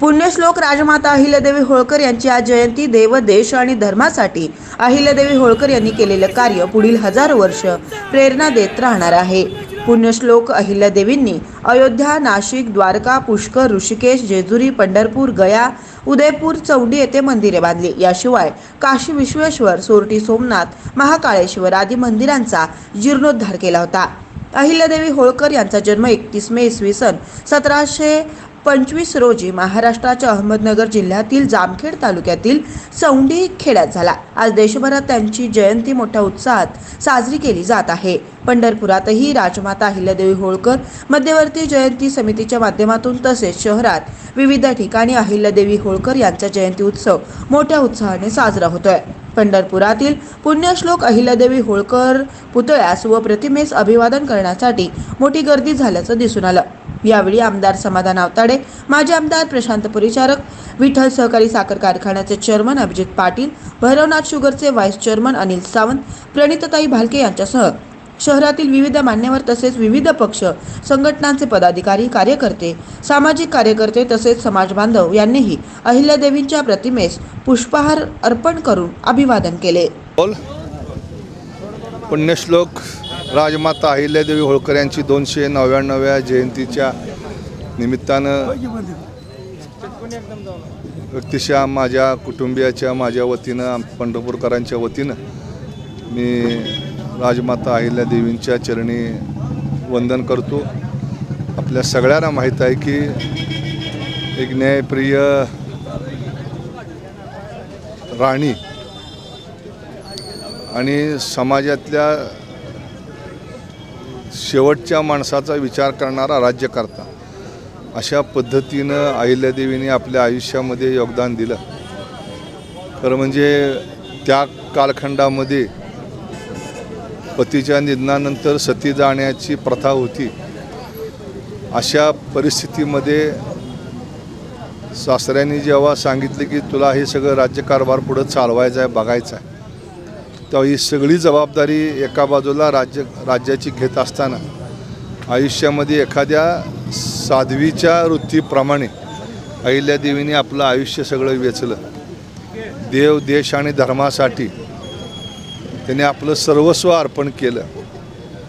पुण्यश्लोक राजमाता अहिल्यादेवी होळकर यांची आज जयंती देव देश आणि धर्मासाठी. अहिल्यादेवी होळकर यांनी केलेलं कार्य पुढील हजारो वर्ष प्रेरणा देत राहणार आहे. पुण्यश्लोक अहिल्यादेवींनी अयोध्या नाशिक द्वारका पुष्कर ऋषिकेश जेजुरी पंढरपूर गया उदयपूर चौंडी येथे मंदिरे बांधली. याशिवाय काशी विश्वेश्वर सोरटी सोमनाथ महाकाळेश्वर आदी मंदिरांचा जीर्णोद्धार केला होता. अहिल्यादेवी होळकर यांचा जन्म एकतीस मे इसवी सन सतराशे पंचवीस रोजी महाराष्ट्राच्या अहमदनगर जिल्ह्यातील जामखेड तालुक्यातील सौंडी खेड्यात झाला. आज देशभरात त्यांची जयंती मोठ्या उत्साहात साजरी केली जात आहे. पंढरपुरातही राजमाता अहिल्यादेवी होळकर मध्यवर्ती जयंती समितीच्या माध्यमातून तसेच शहरात विविध ठिकाणी अहिल्यादेवी होळकर यांचा जयंती उत्सव मोठ्या उत्साहाने साजरा होतोय. पंढरपुरातील पुण्यश्लोक अहिल्यादेवी होळकर पुतळ्यास व प्रतिमेस अभिवादन करण्यासाठी मोठी गर्दी झाल्याचं दिसून आलं. यावेळी आमदार समाधान आवताडे माजी आमदार प्रशांत परिचारक विठ्ठल सहकारी साखर कारखान्याचे चेअरमन अभिजित पाटील भैरवनाथ शुगरचे व्हाईस चेअरमन अनिल सावंत प्रणितताई भालके यांच्यासह शहरातील विविध मान्यवर तसेच विविध पक्ष संघटनांचे पदाधिकारी कार्यकर्ते सामाजिक कार्यकर्ते तसेच समाज बांधव यांनीही अहिल्यादेवींच्या प्रतिमेस पुष्पहार अर्पण करून अभिवादन केले. पुण्यश्लोक राजमाता अहिल्यादेवी होळकर यांची दोनशे नव्याण्णव्या जयंतीच्या निमित्तानं व्यक्तिशः माझ्या कुटुंबियाच्या माझ्या वतीनं आम- पंढरपूरकरांच्या वतीनं मी राजमाता अहिल्यादेवींच्या चरणी वंदन करतो. आपल्या सगळ्यांना माहीत आहे की एक न्यायप्रिय राणी आणि समाजातल्या शेवटच्या माणसाचा विचार करणारा राज्यकर्ता अशा पद्धतीनं अहिल्यादेवीने आपल्या आयुष्यामध्ये योगदान दिलं. खरं म्हणजे त्या कालखंडामध्ये पतीच्या निधनानंतर सती जाण्याची प्रथा होती. अशा परिस्थितीमध्ये सासऱ्यांनी जेव्हा सांगितलं की तुला हे सगळं राज्यकारभार पुढं चालवायचं आहे बघायचं आहे तेव्हा ही सगळी जबाबदारी एका बाजूला राज्य राज्याची घेत असताना आयुष्यामध्ये एखाद्या साध्वीच्या वृत्तीप्रमाणे अहिल्यादेवीने आपलं आयुष्य सगळं वेचलं. देव देश आणि धर्मासाठी त्याने आपलं सर्वस्व अर्पण केलं.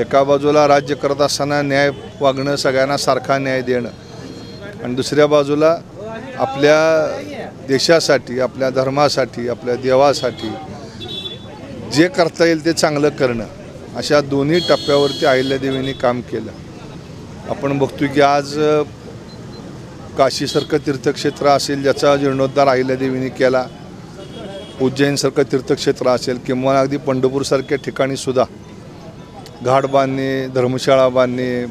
एका बाजूला राज्य करत असताना न्याय वागणं सगळ्यांना सारखा न्याय देणं आणि दुसऱ्या बाजूला आपल्या देशासाठी आपल्या धर्मासाठी आपल्या देवासाठी जे करता येईल ते चांगलं करणं. अशा दोन्ही टप्प्यावरती अहिल्यादेवीने काम केलं. आपण बघतो की आज काशीसारखं तीर्थक्षेत्र असेल ज्याचा जीर्णोद्धार अहिल्यादेवीने केला. उज्जैनसारखं तीर्थक्षेत्र असेल किंवा अगदी पंढरपूरसारख्या ठिकाणीसुद्धा घाट बांधणे धर्मशाळा बांधणे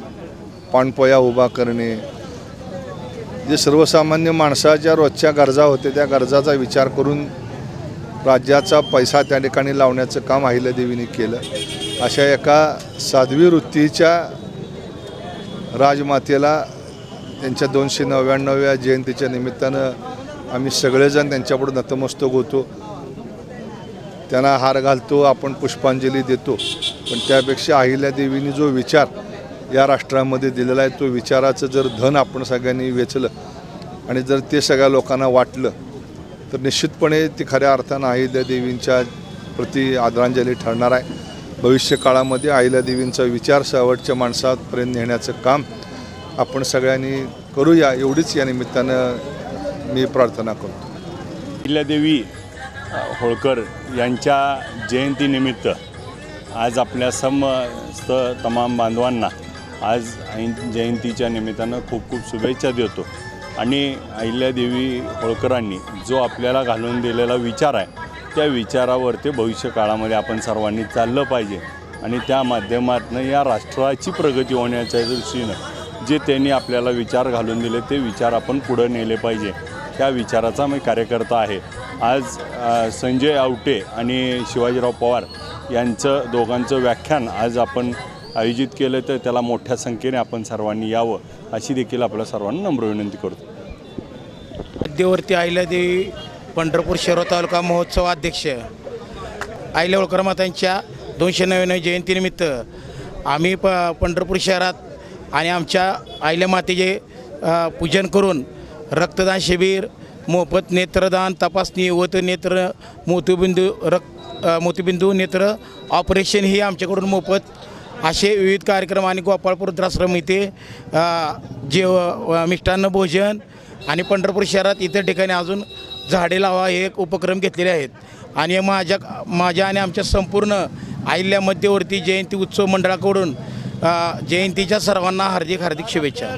पाणपोया उभा करणे. जे सर्वसामान्य माणसाच्या रोजच्या गरजा होत्या त्या गरजाचा विचार करून राज्याचा पैसा त्या ठिकाणी लावण्याचं काम अहिल्यादेवीने केलं. अशा एका साध्वी वृत्तीच्या राजमातेला त्यांच्या दोनशे नव्याण्णव्या जयंतीच्या निमित्तानं आम्ही सगळेजण त्यांच्यापुढे नतमस्तक होतो. त्यांना हार घालतो आपण पुष्पांजली देतो. पण त्यापेक्षा अहिल्यादेवीने जो विचार या राष्ट्रामध्ये दिलेला आहे तो विचाराचं जर धन आपण सगळ्यांनी वेचलं आणि जर ते सगळ्या लोकांना वाटलं तर निश्चितपणे ती खऱ्या अर्थानं अहिल्या देवींच्या प्रति आदरांजली ठरणार आहे. भविष्य काळामध्ये अहिल्यादेवींचा विचार शेवटच्या माणसापर्यंत नेण्याचं काम आपण सगळ्यांनी करूया एवढीच या निमित्तानं मी प्रार्थना करतो. अहिल्यादेवी होळकर यांच्या जयंतीनिमित्त आज आपल्या समस्त तमाम बांधवांना आज ऐन जयंतीच्या निमित्तानं खूप खूप शुभेच्छा देतो. आणि अहिल्यादेवी होळकरांनी जो आपल्याला घालून दिलेला विचार आहे त्या विचारावर ते भविष्य काळामध्ये आपण सर्वांनी चाललं पाहिजे. आणि त्या माध्यमातून या राष्ट्राची प्रगती होण्याच्या दृष्टीनं जे त्यांनी आपल्याला विचार घालून दिले ते विचार आपण पुढं नेले पाहिजे. त्या विचाराचा मी कार्यकर्ता आहे. आज संजय आवटे आणि शिवाजीराव पवार यांचं दोघांचं व्याख्यान आज आपण आयोजित केलं तर त्याला मोठ्या संख्येने आपण सर्वांनी यावं अशी देखील आपल्या सर्वांना नम्र विनंती करतो. मध्यवर्ती अहिल्यादेवी पंढरपूर शहर तालुका महोत्सव अध्यक्ष अहिल्या होळकरमातांच्या दोनशे नव्याण्णव जयंतीनिमित्त आम्ही प पंढरपूर शहरात आणि आमच्या आईल्या मातेचे पूजन करून रक्तदान शिबिर मोफत नेत्रदान तपासणी वत नेत्र मोतीबिंदू रक्त मोतीबिंदू नेत्र ऑपरेशन ही आमच्याकडून मोफत असे विविध कार्यक्रम आणि गोपाळपूर वृद्धाश्रम इथे जेव मिष्टान्न भोजन आणि पंढरपूर शहरात इतर ठिकाणी अजून झाडे लावा हे एक उपक्रम घेतलेले आहेत. आणि माझ्या माझ्या आणि आमच्या संपूर्ण आहिल्या मध्यवर्ती जयंती उत्सव मंडळाकडून जयंतीच्या सर्वांना हार्दिक हार्दिक शुभेच्छा.